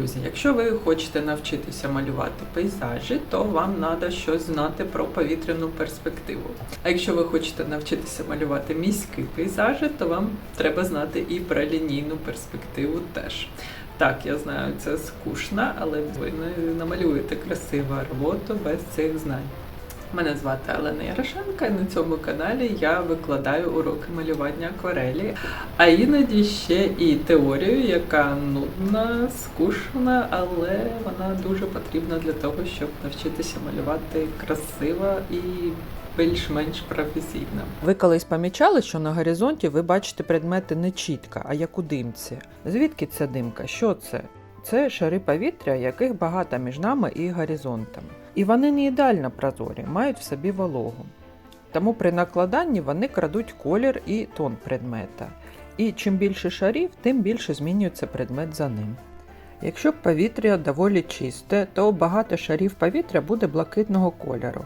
Друзі, якщо ви хочете навчитися малювати пейзажі, то вам треба щось знати про повітряну перспективу. А якщо ви хочете навчитися малювати міські пейзажі, то вам треба знати і про лінійну перспективу теж. Так, я знаю, це скучно, але ви не намалюєте красиву роботу без цих знань. Мене звати Олена Ярошенка, і на цьому каналі я викладаю уроки малювання акварелі, а іноді ще і теорію, яка нудна, скучна, але вона дуже потрібна для того, щоб навчитися малювати красиво і більш-менш професійно. Ви колись помічали, що на горизонті ви бачите предмети не чітко, а як у димці. Звідки ця димка? Що це? Це шари повітря, яких багато між нами і горизонтом. І вони не ідеально прозорі, мають в собі вологу. Тому при накладанні вони крадуть колір і тон предмета. І чим більше шарів, тим більше змінюється предмет за ним. Якщо повітря доволі чисте, то багато шарів повітря буде блакитного кольору.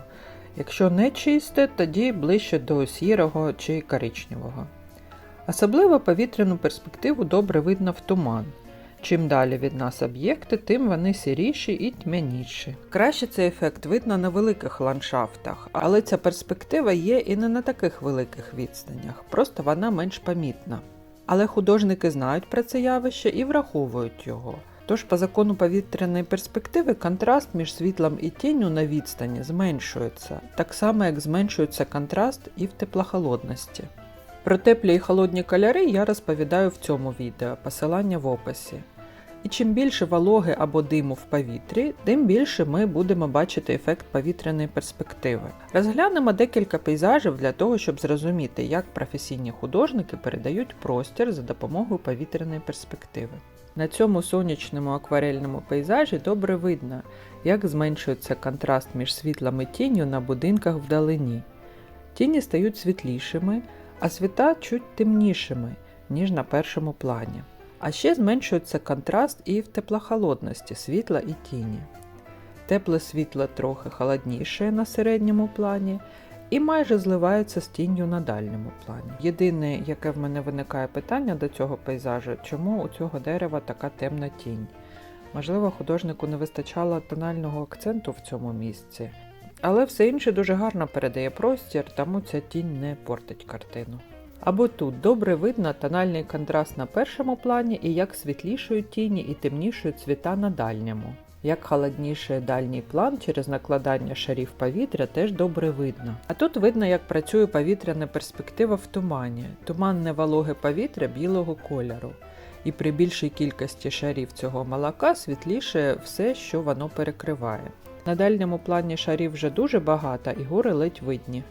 Якщо не чисте, тоді ближче до сірого чи коричневого. Особливо повітряну перспективу добре видно в туман. Чим далі від нас об'єкти, тим вони сіріші і тьмяніші. Краще цей ефект видно на великих ландшафтах, але ця перспектива є і не на таких великих відстанях, просто вона менш помітна. Але художники знають про це явище і враховують його. Тож, по закону повітряної перспективи, контраст між світлом і тінню на відстані зменшується, так само як зменшується контраст і в теплохолодності. Про теплі і холодні кольори я розповідаю в цьому відео, посилання в описі. І чим більше вологи або диму в повітрі, тим більше ми будемо бачити ефект повітряної перспективи. Розглянемо декілька пейзажів для того, щоб зрозуміти, як професійні художники передають простір за допомогою повітряної перспективи. На цьому сонячному акварельному пейзажі добре видно, як зменшується контраст між світлом і тінню на будинках вдалині. Тіні стають світлішими, а світа чуть темнішими, ніж на першому плані. А ще зменшується контраст і в теплохолодності світла і тіні. Тепле світло трохи холодніше на середньому плані і майже зливається з тінню на дальньому плані. Єдине, яке в мене виникає питання до цього пейзажу, чому у цього дерева така темна тінь? Можливо, художнику не вистачало тонального акценту в цьому місці, але все інше дуже гарно передає простір, тому ця тінь не портить картину. Або тут добре видно тональний контраст на першому плані і як світлішують тіні і темнішують цвіта на дальньому. Як холодніше дальній план через накладання шарів повітря теж добре видно. А тут видно, як працює повітряна перспектива в тумані, туманне вологе повітря білого кольору. І при більшій кількості шарів цього молока світліше все, що воно перекриває. На дальньому плані шарів вже дуже багато і гори ледь видні.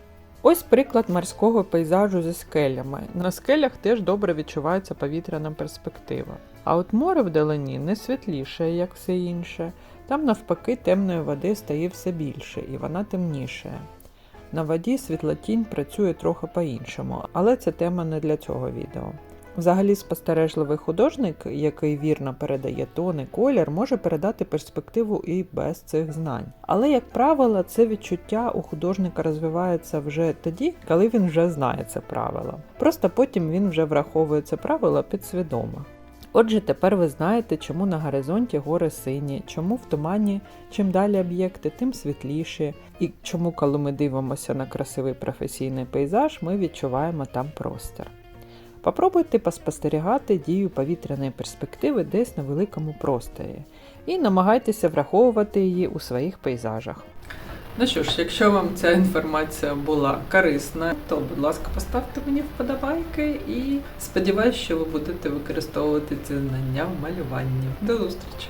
Ось приклад морського пейзажу зі скелями. На скелях теж добре відчувається повітряна перспектива. А от море вдалині не світліше, як все інше. Там навпаки темної води стає все більше і вона темніше. На воді світлотінь працює трохи по-іншому, але це тема не для цього відео. Взагалі, спостережливий художник, який вірно передає тон і колір, може передати перспективу і без цих знань. Але, як правило, це відчуття у художника розвивається вже тоді, коли він вже знає це правило. Просто потім він вже враховує це правило підсвідомо. Отже, тепер ви знаєте, чому на горизонті гори сині, чому в тумані чим далі об'єкти, тим світліші, і чому, коли ми дивимося на красивий професійний пейзаж, ми відчуваємо там простір. Попробуйте поспостерігати дію повітряної перспективи десь на великому просторі і намагайтеся враховувати її у своїх пейзажах. Ну що ж, якщо вам ця інформація була корисна, то будь ласка, поставте мені вподобайки і сподіваюся, що ви будете використовувати ці знання в малюванні. До зустрічі!